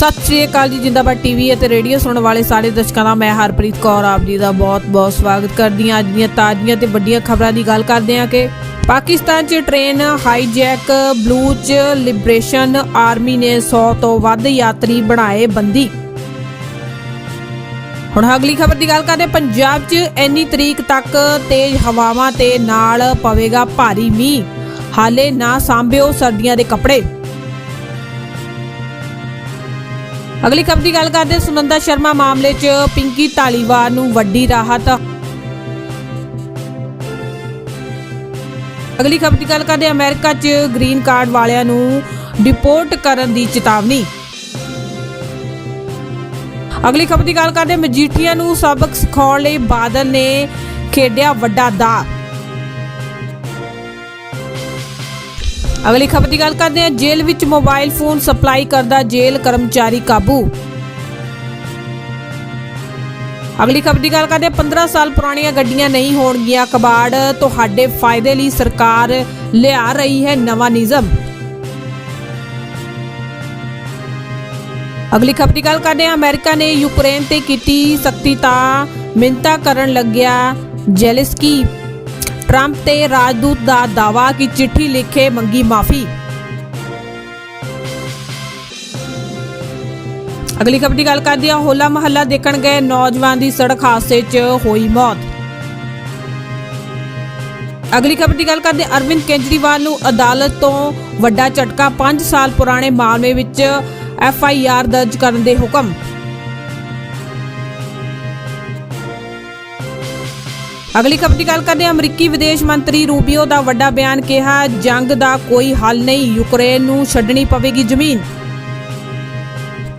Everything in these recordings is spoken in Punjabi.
ਸਤਿ ਸ਼੍ਰੀ ਅਕਾਲ ਜੀ, ਜਿੰਦਾਬਾਦ ਟੀਵੀ ਅਤੇ ਰੇਡੀਓ ਸੁਣਨ ਵਾਲੇ ਸਾਰੇ ਦਰਸ਼ਕਾਂ ਦਾ, ਮੈਂ ਹਰਪ੍ਰੀਤ ਕੌਰ, ਆਪ ਜੀ ਦਾ ਬਹੁਤ-ਬਹੁਤ ਸਵਾਗਤ ਕਰਦੀ ਹਾਂ। ਅੱਜ ਦੀਆਂ ਤਾਜ਼ੀਆਂ ਤੇ ਵੱਡੀਆਂ ਖਬਰਾਂ ਦੀ ਗੱਲ ਕਰਦੇ ਹਾਂ ਕਿ ਪਾਕਿਸਤਾਨ 'ਚ train hijack Baloch liberation army ਨੇ 100 ਤੋਂ ਵੱਧ ਯਾਤਰੀ ਬਣਾਏ ਬੰਦੀ। ਹੁਣ ਅਗਲੀ ਖਬਰ ਦੀ ਗੱਲ ਕਰਦੇ ਪੰਜਾਬ 'ਚ ਇੰਨੀ ਤਰੀਕ ਤੱਕ ਤੇਜ਼ ਹਵਾਵਾਂ ਤੇ ਨਾਲ ਪਵੇਗਾ ਭਾਰੀ ਮੀਂਹ। ਹਾਲੇ ਨਾ ਸਾਂਭਿਓ ਸਰਦੀਆਂ ਦੇ ਕੱਪੜੇ। ਅਗਲੀ ਖਬਰ ਦੀ ਗੱਲ ਕਰਦੇ ਸੁਨੰਦਾ ਸ਼ਰਮਾ ਮਾਮਲੇ 'ਚ ਪਿੰਕੀ ਧਾਲੀਵਾਲ ਨੂੰ ਵੱਡੀ ਰਾਹਤ। ਅਗਲੀ ਖਬਰ ਦੀ ਗੱਲ ਕਰਦੇ ਹਾਂ, ਅਮਰੀਕਾ 'ਚ ਗ੍ਰੀਨ ਕਾਰਡ ਵਾਲਿਆਂ ਨੂੰ ਡਿਪੋਰਟ ਕਰਨ ਦੀ ਚੇਤਾਵਨੀ। ਅਗਲੀ ਖਬਰ ਦੀ ਗੱਲ ਕਰਦੇ ਹਾਂ, ਮਜੀਠੀਆ ਨੂੰ ਸਬਕ ਸਿਖਾਉਣ ਲਈ ਬਾਦਲ ਨੇ ਖੇਡਿਆ ਵੱਡਾ ਦਾ ਅਗਲੀ ਖਬਰ ਦੀ ਗੱਲ ਕਰਦੇ ਹਾਂ ਜੇਲ੍ਹ ਵਿੱਚ ਮੋਬਾਈਲ ਫੋਨ ਸਪਲਾਈ ਕਰਦਾ ਜੇਲ੍ਹ ਕਰਮਚਾਰੀ ਕਾਬੂ। ਅਗਲੀ ਖਬਰ ਦੀ ਗੱਲ ਕਰਦੇ ਹਾਂ 15 ਸਾਲ ਪੁਰਾਣੀਆਂ ਗੱਡੀਆਂ ਨਹੀਂ ਹੋਣਗੀਆਂ ਕਬਾੜ ਤੁਹਾਡੇ ਫਾਇਦੇ ਲਈ ਸਰਕਾਰ ਲਿਆ ਰਹੀ ਹੈ ਨਵਾਂ ਨਿਯਮ। ਅਗਲੀ ਖਬਰ ਦੀ ਗੱਲ ਕਰਦੇ ਹਾਂ। ਅਮਰੀਕਾ ਨੇ ਯੂਕਰੇਨ ਤੇ ਕੀਤੀ ਸਖਤੀ ਤਾਂ ਮਿੰਤਾ ਕਰਨ ਲੱਗਿਆ ਜੈਲਸਕੀ। ਟਰੰਪ ਤੇ ਰਾਜਦੂਤ ਦਾ ਦਾਵਾ ਕਿ ਚਿੱਠੀ ਲਿਖੇ ਮੰਗੀ ਮਾਫੀ। ਅਗਲੀ ਖਬਰ ਦੀ ਗੱਲ ਕਰਦੇ ਹਾਂ। ਹੋਲਾ ਮਹੱਲਾ ਦੇਖਣ ਗਏ ਨੌਜਵਾਨ ਦੀ ਸੜਕ ਹਾਦਸੇ 'ਚ ਹੋਈ ਮੌਤ। ਅਗਲੀ ਖਬਰ ਦੀ ਗੱਲ ਕਰਦੇ ਅਰਵਿੰਦ ਕੇਜਰੀਵਾਲ ਨੂੰ ਅਦਾਲਤ ਤੋਂ ਵੱਡਾ ਝਟਕਾ। 5 ਸਾਲ ਪੁਰਾਣੇ ਮਾਮਲੇ ਵਿੱਚ ਐਫ ਆਈ ਆਰ ਦਰਜ ਕਰਨ ਦੇ ਹੁਕਮ। ਅਗਲੀ ਖਬਰ ਦੀ ਗੱਲ ਕਰਦੇ ਹਾਂ। ਅਮਰੀਕੀ ਵਿਦੇਸ਼ ਮੰਤਰੀ ਰੂਬੀਓ ਦਾ ਵੱਡਾ ਬਿਆਨ ਕਿਹਾ, ਜੰਗ ਦਾ ਕੋਈ ਹੱਲ ਨਹੀਂ, ਯੂਕਰੇਨ ਨੂੰ ਛੱਡਣੀ ਪਵੇਗੀ ਜ਼ਮੀਨ।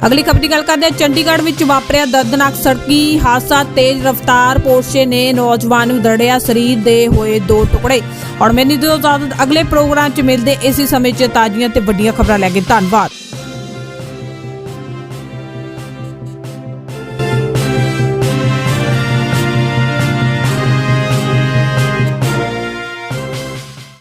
ਅਗਲੀ ਖਬਰ ਦੀ ਗੱਲ ਕਰਦੇ ਹਾਂ। ਚੰਡੀਗੜ੍ਹ ਵਿੱਚ ਵਾਪਰਿਆ ਦਰਦਨਾਕ ਸੜਕੀ ਹਾਦਸਾ, ਤੇਜ਼ ਰਫ਼ਤਾਰ ਪੋਰਸ਼ੇ ਨੇ ਨੌਜਵਾਨ ਨੂੰ ਦੜਿਆ ਸਰੀਰ ਦੇ ਹੋਏ ਦੋ ਟੁਕੜੇ। ਹੁਣ ਮੈਨੂੰ ਦਿਓ ਇਜਾਜ਼ਤ, ਅਗਲੇ ਪ੍ਰੋਗਰਾਮ 'ਚ ਮਿਲਦੇ ਇਸੇ ਸਮੇਂ 'ਚ ਤਾਜ਼ੀਆਂ ਤੇ ਵੱਡੀਆਂ ਖਬਰਾਂ ਲੈ ਕੇ ਧੰਨਵਾਦ।